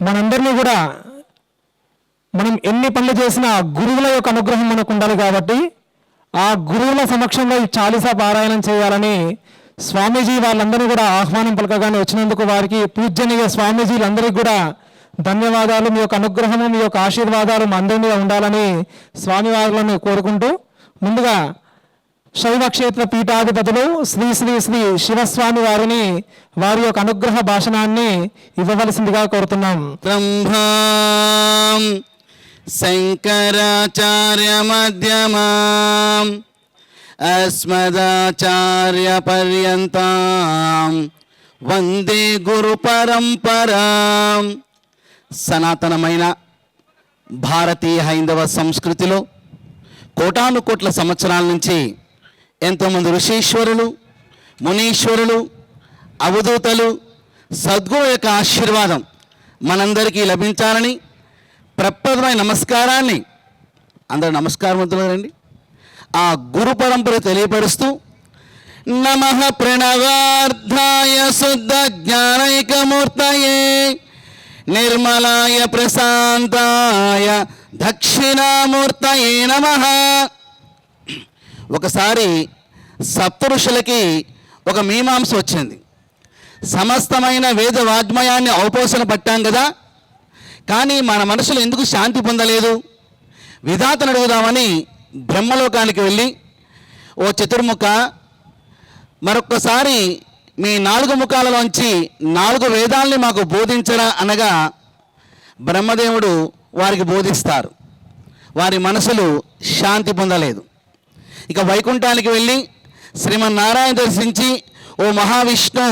మనందరినీ కూడా మనం ఎన్ని పనులు చేసినా గురువుల యొక్క అనుగ్రహం మనకు ఉండాలి కాబట్టి ఆ గురువుల సమక్షంలో ఈ చాలీసా పారాయణం చేయాలని స్వామీజీ వాళ్ళందరినీ కూడా ఆహ్వానం పలకగానే వచ్చినందుకు వారికి పూజనీయ స్వామీజీలందరికీ కూడా ధన్యవాదాలు. మీ యొక్క అనుగ్రహము మీ యొక్క ఆశీర్వాదాలు మా అందరి మీద ఉండాలని స్వామివారులను కోరుకుంటూ ముందుగా శైవ క్షేత్ర పీఠాధిపతులు శ్రీ శ్రీ శ్రీ శివస్వామి వారిని వారి యొక్క అనుగ్రహ భాషణాన్ని ఇవ్వవలసిందిగా కోరుతున్నాం. బ్రహ్మా శంకరాచార్య మధ్యమా అస్మదాచార్య అస్మదాచార్యపర్యంతాం వందే గురు పరంపరా. సనాతనమైన భారతీయ హైందవ సంస్కృతిలో కోటాను కోట్ల సంవత్సరాల నుంచి ఎంతోమంది ఋషీశ్వరులు మునీశ్వరులు అవధూతలు సద్గురు యొక్క ఆశీర్వాదం మనందరికీ లభించాలని ప్రప్రదమైన నమస్కారాన్ని అందరూ నమస్కారవంతులండి ఆ గురు పరంపర తెలియపరుస్తూ నమ ప్రణవార్థాయ శుద్ధ జ్ఞానైకమూర్తయే నిర్మలాయ ప్రశాంతాయ దక్షిణామూర్తయే నమ. ఒకసారి సప్తఋషులకి ఒక మీమాంస వచ్చింది. సమస్తమైన వేద వాగ్మయాన్ని అవపోసన పట్టాం కదా? కానీ మన మనసులో ఎందుకు శాంతి పొందలేదు? విధాతను అడుగుదామని బ్రహ్మలోకానికి వెళ్ళి ఓ చతుర్ముఖ మరొక్కసారి మీ నాలుగు ముఖాలలోంచి నాలుగు వేదాల్ని మాకు బోధించరా అనగా బ్రహ్మదేవుడు వారికి బోధిస్తారు. వారి మనసులు శాంతి పొందలేదు. ఇక వైకుంఠానికి వెళ్ళి శ్రీమన్నారాయణ దర్శించి ఓ మహావిష్ణు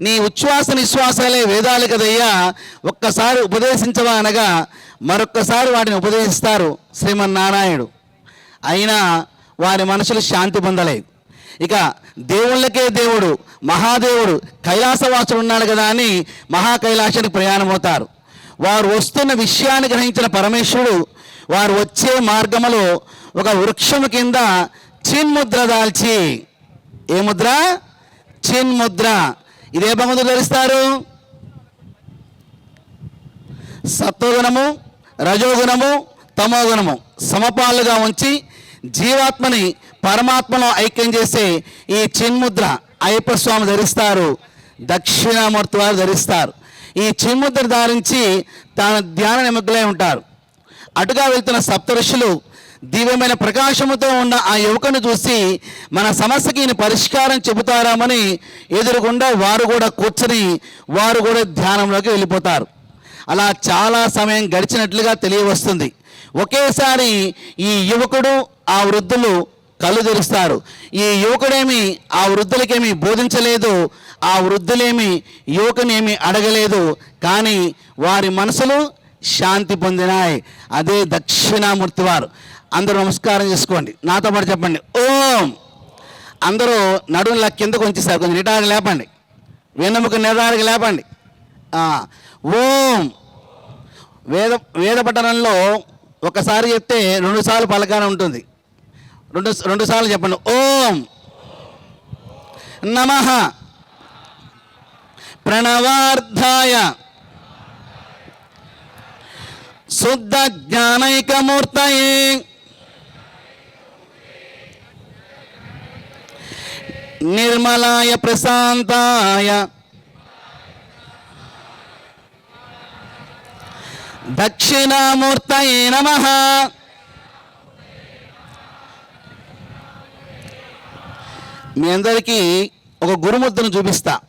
నీ ఉచ్ఛ్వాస నిశ్వాసాలే వేదాలు కదయ్యా. ఒక్కసారి ఉపదేశించవా అనగా మరొక్కసారి వాటిని ఉపదేశిస్తారు శ్రీమన్నారాయణుడు. అయినా వారి మనసులు శాంతి పొందలేదు. ఇక దేవుళ్ళకే దేవుడు మహాదేవుడు కైలాసవాసుడు ఉన్నాడు కదా అని మహా కైలాసానికి ప్రయాణమవుతారు. వారు వస్తున్న విషయాన్ని గ్రహించిన పరమేశ్వరుడు వారు వచ్చే మార్గములో ఒక వృక్షము కింద చిన్ముద్ర దాల్చి. ఏ ముద్ర? చిన్ముద్ర ఇదే భగవంతుడు ధరిస్తారు? సత్వగుణము రజోగుణము తమోగుణము. సమపాలుగా ఉంచి జీవాత్మని పరమాత్మలో ఐక్యం చేసే ఈ చిన్ముద్ర అయ్యప్ప స్వామి ధరిస్తారు. దక్షిణామూర్తి వారు ధరిస్తారు. ఈ చిన్ముద్ర ధారించి తాను ధ్యాన నిమగ్గులై ఉంటారు. అటుగా వెళ్తున్న సప్త ఋషులు దివ్యమైన ప్రకాశముతో ఉన్న ఆ యువకుని చూసి మన సమస్యకి ఈయన పరిష్కారం చెబుతారామని ఎదురుగుండా వారు కూడా కూర్చొని వారు కూడా ధ్యానంలోకి వెళ్ళిపోతారు. అలా చాలా సమయం గడిచినట్లుగా తెలియవస్తుంది. ఒకేసారి ఈ యువకుడు ఆ వృద్ధులు కళ్ళు తెరుస్తారు. ఈ యువకుడేమి ఆ వృద్ధులకేమి బోధించలేదు ఆ వృద్ధులేమి యువకునేమి అడగలేదు కానీ వారి మనసులు శాంతి పొందినాయి. అదే దక్షిణామూర్తి వారు. అందరూ నమస్కారం చేసుకోండి. నాతో పాటు చెప్పండి. ఓం! అందరూ నడుముల కిందకు ఉంచేస్తారు కొంచెం నిటారుగా లేపండి. వెన్నెముక నిటారుగా లేపండి. ఓం! వేద వేద పఠనంలో ఒకసారి చెప్తే రెండుసార్లు పలకాన ఉంటుంది. రెండు రెండు సార్లు చెప్పండి. ఓం! నమ! ప్రణవార్థాయ శుద్ధ జ్ఞానైకమూర్తయే! నిర్మలాయ ప్రశాంతాయ. దక్షిణామూర్తయే నమ. మీ అందరికీ ఒక గురుముద్రను చూపిస్తా.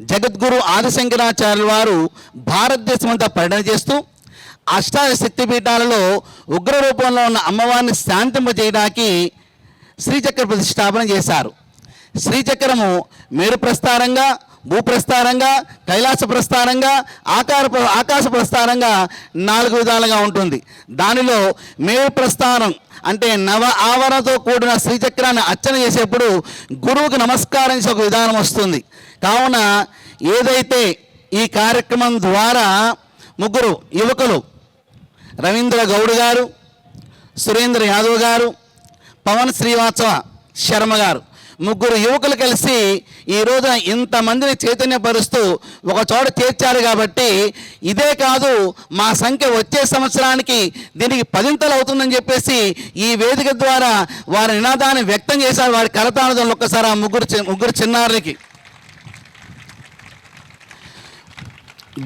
జగద్గురు ఆదిశంకరాచార్యుల వారు భారతదేశం అంతా పర్యటన చేస్తూ అష్టాదశ శక్తిపీఠాలలో ఉగ్ర రూపంలో ఉన్న అమ్మవారిని శాంతింపజేయడానికి శ్రీచక్ర ప్రతిష్టాపన చేశారు. శ్రీచక్రము మేరు ప్రస్థానంగా భూప్రస్థానంగా కైలాస ప్రస్థానంగా ఆకార ఆకాశ ప్రస్థానంగా నాలుగు విధాలుగా ఉంటుంది. దానిలో మేరు ప్రస్థానం అంటే నవ ఆవరణతో కూడిన శ్రీచక్రాన్ని అర్చన చేసేప్పుడు గురువుకు నమస్కారం చేసే ఒక విధానం వస్తుంది. కావున ఏదైతే ఈ కార్యక్రమం ద్వారా ముగ్గురు యువకులు రవీంద్ర గౌడ్ గారు సురేంద్ర యాదవ్ గారు పవన్ శ్రీవాత్సవ శర్మ గారు ముగ్గురు యువకులు కలిసి ఈ రోజున ఇంతమందిని చైతన్యపరుస్తూ ఒక చోట చేర్చారు కాబట్టి ఇదే కాదు మా సంఖ్య వచ్చే సంవత్సరానికి దీనికి పదింతలు అవుతుందని చెప్పేసి ఈ వేదిక ద్వారా వారి నినాదాన్ని వ్యక్తం చేశారు. వారి కరతాళంలో ఒక్కసారి ఆ ముగ్గురు చి- ముగ్గురు చిన్నారులకి.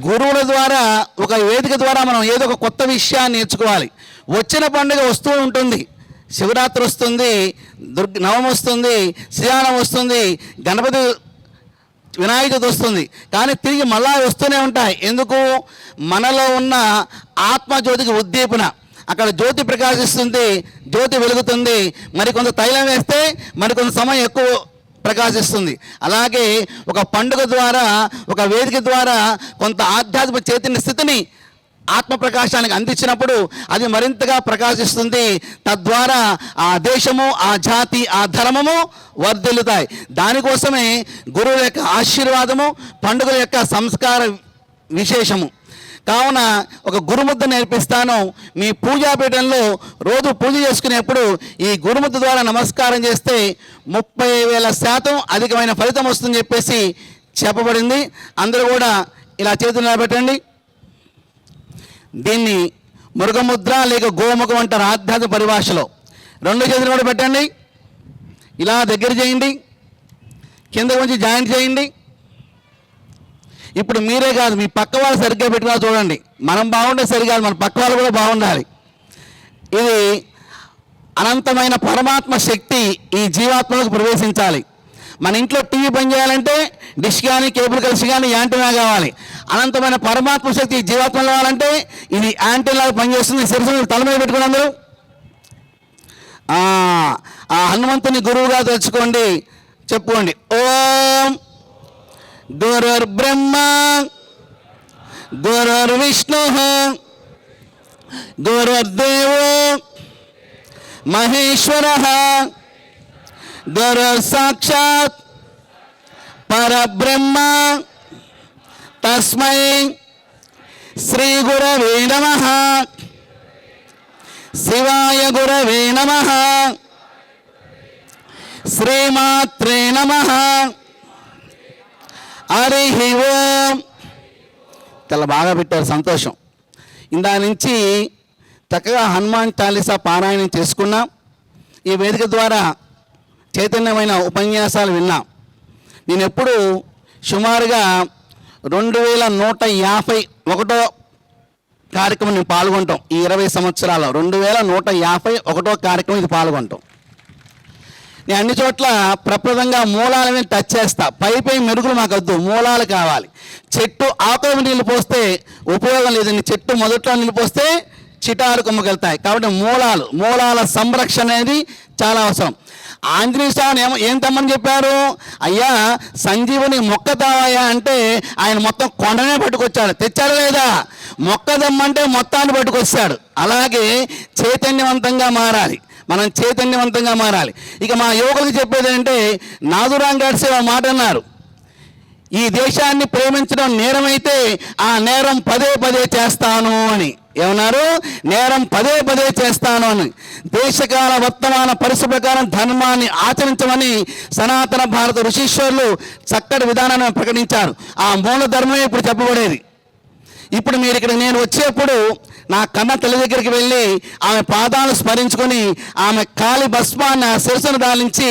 గురువుల ద్వారా ఒక వేదిక ద్వారా మనం ఏదో ఒక కొత్త విషయాన్ని నేర్చుకోవాలి. వచ్చిన పండుగ వస్తూ ఉంటుంది. శివరాత్రి వస్తుంది దుర్గ నవం వస్తుంది శ్రీయానం వస్తుంది గణపతి వినాయక చవితి వస్తుంది. కానీ తిరిగి మళ్ళా వస్తూనే ఉంటాయి. ఎందుకు? మనలో ఉన్న ఆత్మజ్యోతికి ఉద్దీపన. అక్కడ జ్యోతి ప్రకాశిస్తుంది జ్యోతి వెలుగుతుంది. మరి కొంత తైలం వేస్తే మరి కొంత సమయం ఎక్కువ ప్రకాశిస్తుంది. అలాగే ఒక పండుగ ద్వారా ఒక వేదిక ద్వారా కొంత ఆధ్యాత్మిక చైతన్య స్థితిని ఆత్మ ప్రకాశానికి అందించినప్పుడు అది మరింతగా ప్రకాశిస్తుంది. తద్వారా ఆ దేశము ఆ జాతి ఆ ధర్మము వర్ధిల్లుతాయి. దానికోసమే గురువుల యొక్క ఆశీర్వాదము పండుగల యొక్క సంస్కార విశేషము. కావున ఒక గురుముద్ద నేర్పిస్తాను. మీ పూజాపీఠంలో రోజు పూజ చేసుకునేప్పుడు ఈ గురుముద్ద ద్వారా నమస్కారం చేస్తే ముప్పై వేల శాతం అధికమైన ఫలితం వస్తుందని చెప్పేసి చెప్పబడింది. అందరూ కూడా ఇలా చేతులు నిలబెట్టండి. దీన్ని మృగముద్ర లేక గోముఖం అంటారు ఆధ్యాత్మిక పరిభాషలో. రెండు చేతులు కూడా పెట్టండి. ఇలా దగ్గర చేయండి. కింద కొంచెం జాయింట్ చేయండి. ఇప్పుడు మీరే కాదు మీ పక్క వాళ్ళు సరిగ్గా పెట్టినా చూడండి. మనం బాగుంటే సరికాదు మన పక్క వాళ్ళు కూడా బాగుండాలి. ఇది అనంతమైన పరమాత్మ శక్తి ఈ జీవాత్మలకు ప్రవేశించాలి. మన ఇంట్లో టీవీ పని చేయాలంటే డిష్ కానీ కేబుల్ కలిసి కానీ యాంటీనా కావాలి. అనంతమైన పరమాత్మ శక్తి జీవాత్మ కావాలంటే ఇది యాంటీనా పనిచేస్తుంది. శిరస్సు తల మీద పెట్టుకుని అందరూ. ఆ ఆ హనుమంతుని గురువుగా తెచ్చుకోండి చెప్పుకోండి. ఓం గురుర్ బ్రహ్మ గురుర్ విష్ణు గురుర్దేవో మహేశ్వర. దర సాక్షాత్ పరబ్రహ్మ. తస్మై శ్రీ గురవే నమ. శివాయ గురవే నమ. శ్రీమాత్రే నమ. హరి ఓం. చాలా బాగా పెట్టారు సంతోషం. ఇందా నుంచి చక్కగా హనుమాన్ చాలీసా పారాయణం చేసుకున్నాం. ఈ వేదిక ద్వారా చైతన్యమైన ఉపన్యాసాలు విన్నా. నేను ఎప్పుడు సుమారుగా రెండు వేల నూట యాభై ఒకటో కార్యక్రమం నేను పాల్గొంటాం. ఈ ఇరవై సంవత్సరాలు రెండు వేల నూట యాభై ఒకటో కార్యక్రమం ఇది పాల్గొంటాం. నేను అన్ని చోట్ల ప్రప్రదంగా మూలాలని టచ్ చేస్తా. పై పై మెరుగులు మాకు వద్దు మూలాలు కావాలి. చెట్టు ఆకులు నీళ్ళు పోస్తే ఉపయోగం లేదండి. చెట్టు మొదట్లో నీళ్ళు పోస్తే చిటారు కొమ్మకెళ్తాయి. కాబట్టి మూలాలు మూలాల సంరక్షణ అనేది చాలా అవసరం. ఆంజనేయ స్వామిని ఏమో ఏం తెమ్మని చెప్పారు? అయ్యా సంజీవుని మొక్క తావయ్యా అంటే ఆయన మొత్తం కొండనే పట్టుకొచ్చాడు. తెచ్చాడు లేదా? మొక్క తెమ్మంటే మొత్తాన్ని పట్టుకొచ్చాడు. అలాగే చైతన్యవంతంగా మారాలి. మనం చైతన్యవంతంగా మారాలి. ఇక మా యువకులకు చెప్పేది ఏంటంటే నాదురాం గాడ్సే ఒక మాట అన్నారు. ఈ దేశాన్ని ప్రేమించడం నేరమైతే ఆ నేరం పదే పదే చేస్తాను అని. ఏమన్నారు? నేరం పదే పదే చేస్తాను అని. దేశకాల వర్తమాన పరిస్థితి ప్రకారం ధర్మాన్ని ఆచరించమని సనాతన భారత ఋషీశ్వరులు చక్కటి విధానాన్ని ప్రకటించారు. ఆ మూల ధర్మమే ఇప్పుడు చెప్పబడేది. ఇప్పుడు మీరు ఇక్కడ నేను వచ్చేప్పుడు నా కన్న తల్లి దగ్గరికి వెళ్ళి ఆమె పాదాలు స్మరించుకొని ఆమె కాలి భస్మాన్ని ఆ శిరస్సును దాలించి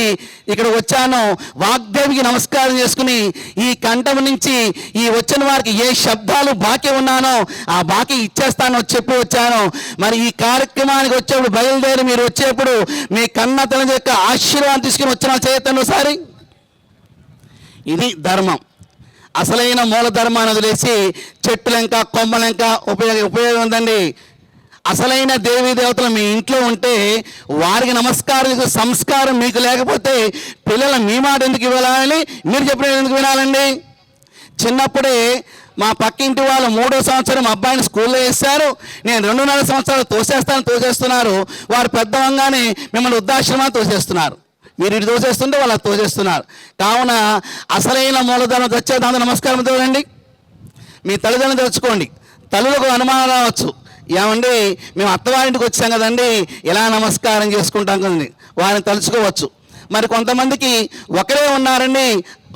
ఇక్కడ వచ్చాను. వాగ్దేవికి నమస్కారం చేసుకుని ఈ కంఠం నుంచి ఈ వచ్చిన వారికి ఏ శబ్దాలు బాకీ ఉన్నానో ఆ బాకీ ఇచ్చేస్తానో చెప్పి వచ్చాను. మరి ఈ కార్యక్రమానికి వచ్చేప్పుడు బయలుదేరి మీరు వచ్చేప్పుడు మీ కన్న తల్లి యొక్క ఆశీర్వాదం తీసుకుని వచ్చిన చేతను ఒకసారి ఇది ధర్మం. అసలైన మూలధర్మాన్ని వదిలేసి చెట్టులంక కొమ్మలంక ఉపయోగ ఉపయోగం ఉందండి. అసలైన దేవీ దేవతలు మీ ఇంట్లో ఉంటే వారికి నమస్కారం సంస్కారం మీకు లేకపోతే పిల్లలు మీ మాట ఎందుకు ఇవ్వాలని మీరు చెప్పిన ఎందుకు వినాలండి? చిన్నప్పుడే మా పక్కింటి వాళ్ళు మూడో సంవత్సరం అబ్బాయిని స్కూల్లో వేశారు. నేను రెండున్నర సంవత్సరాలు తోసేస్తాను తోసేస్తున్నారు. వారు పెద్దవంగానే మిమ్మల్ని వృద్ధాశ్రమాన్ని తోసేస్తున్నారు. మీరు ఇటు తోసేస్తుంటే వాళ్ళు అటు తోసేస్తున్నారు. కావున అసలైన మూలధనం తెచ్చేదాన్ని నమస్కారం చూడండి మీ తల్లిదండ్రులు తెచ్చుకోండి తల్లులకు అనుమానం రావచ్చు. ఏమండి మేము అత్తవారింటికి వచ్చాం కదండి ఎలా నమస్కారం చేసుకుంటాం కదండి. వారిని తలుచుకోవచ్చు. మరి కొంతమందికి ఒకరే ఉన్నారండి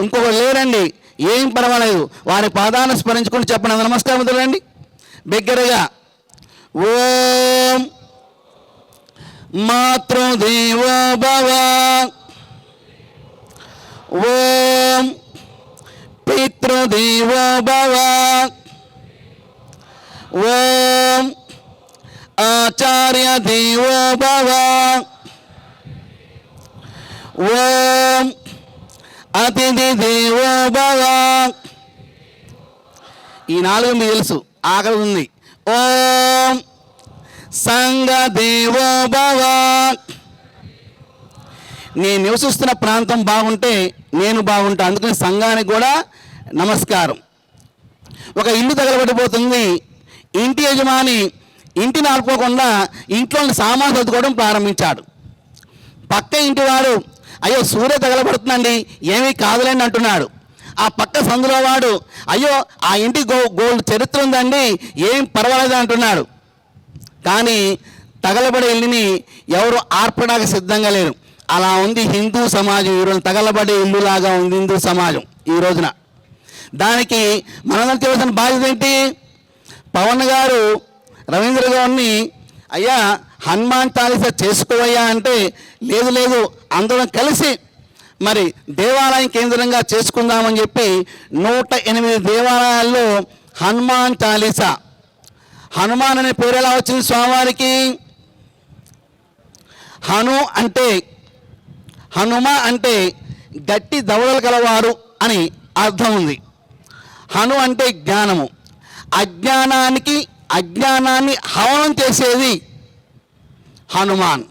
ఇంకొకరు లేరండి ఏం పర్వాలేదు. వారి పాదాన్ని స్మరించుకుని చెప్పండి. నమస్కారం వదలండి బిగ్గరగా ఓం మాతృదేవో భవ. ఓం పితృదేవో భవ. ఓం ఆచార్య దేవో భవ. ఓం అతిథి దేవో భవ. ఈ నాలుగు మీకు తెలుసు. ఆకలి ఉంది. ఓం సంగదేవో భవ. నేను నివసిస్తున్న ప్రాంతం బాగుంటే నేను బాగుంటా. అందుకని సంఘానికి కూడా నమస్కారం. ఒక ఇల్లు తగలబడిపోతుంది. ఇంటి యజమాని ఇంటిని ఆడుకోకుండా ఇంట్లోని సామాన్ సర్దుకోవడం ప్రారంభించాడు. పక్క ఇంటి వాడు అయ్యో సూర్య తగలబడుతుందండి ఏమీ కాదులేండి అంటున్నాడు. ఆ పక్క సందులో వాడు అయ్యో ఆ ఇంటి గో గోల్డ్ చరిత్ర ఉందండి ఏం పర్వాలేదు అంటున్నాడు. కానీ తగలబడే ఇల్లుని ఎవరు ఆర్పడానికి సిద్ధంగా లేరు. అలా ఉంది హిందూ సమాజం. ఈరోజు తగలబడే ఇల్లులాగా ఉంది హిందూ సమాజం ఈ రోజున. దానికి మనందరం తెలిసిన బాధ్యత ఏంటి? పవన్ గారు రవీంద్ర గారిని అయ్యా హనుమాన్ చాలీస చేసుకోవయ్యా అంటే లేదు లేదు అందరం కలిసి మరి దేవాలయం కేంద్రంగా చేసుకుందామని చెప్పి నూట ఎనిమిది దేవాలయాల్లో హనుమాన్ చాలీసా హనుమాన్ అనే పేరు ఎలా వచ్చింది స్వామివారికి? హను అంటే హనుమ అంటే గట్టి దవడలు కలవారు అని అర్థం ఉంది. హను అంటే జ్ఞానము. అజ్ఞానానికి అజ్ఞానాన్ని హవనం చేసేది హనుమాన్.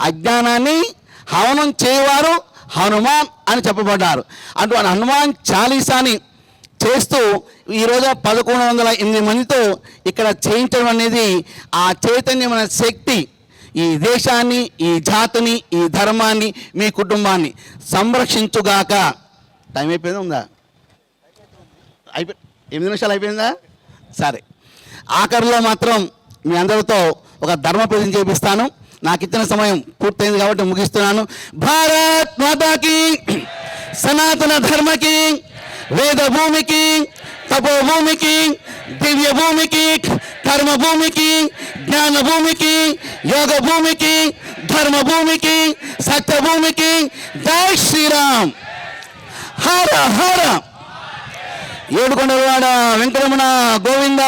అజ్ఞానాన్ని హవనం చేయవారు హనుమాన్ అని చెప్పబడ్డారు. అటువంటి హనుమాన్ చాలీసాని చేస్తూ ఈరోజు పదకొండు వందల ఎనిమిది మందితో ఇక్కడ చేయించడం అనేది ఆ చైతన్యమైన శక్తి. ఈ దేశాన్ని ఈ జాతిని ఈ ధర్మాన్ని మీ కుటుంబాన్ని సంరక్షించుగాక. టైం అయిపోయింది ఉందా? అయిపోయి ఎనిమిది నిమిషాలు అయిపోయిందా? సరే. ఆఖరిలో మాత్రం మీ అందరితో ఒక ధర్మ ప్రజలు చేపిస్తాను. నాకు ఇచ్చిన సమయం పూర్తయింది కాబట్టి ముగిస్తున్నాను. భారత్ మాతాకి సనాతన ధర్మకి వేద భూమికి తపోభూమికి దివ్య భూమికి కర్మ భూమికి జ్ఞాన భూమికి యోగ భూమికి ధర్మ భూమికి సత్య భూమికి జై శ్రీరామ్. హర హర. ఏడుకొండలవాడ వెంకటరమణ గోవింద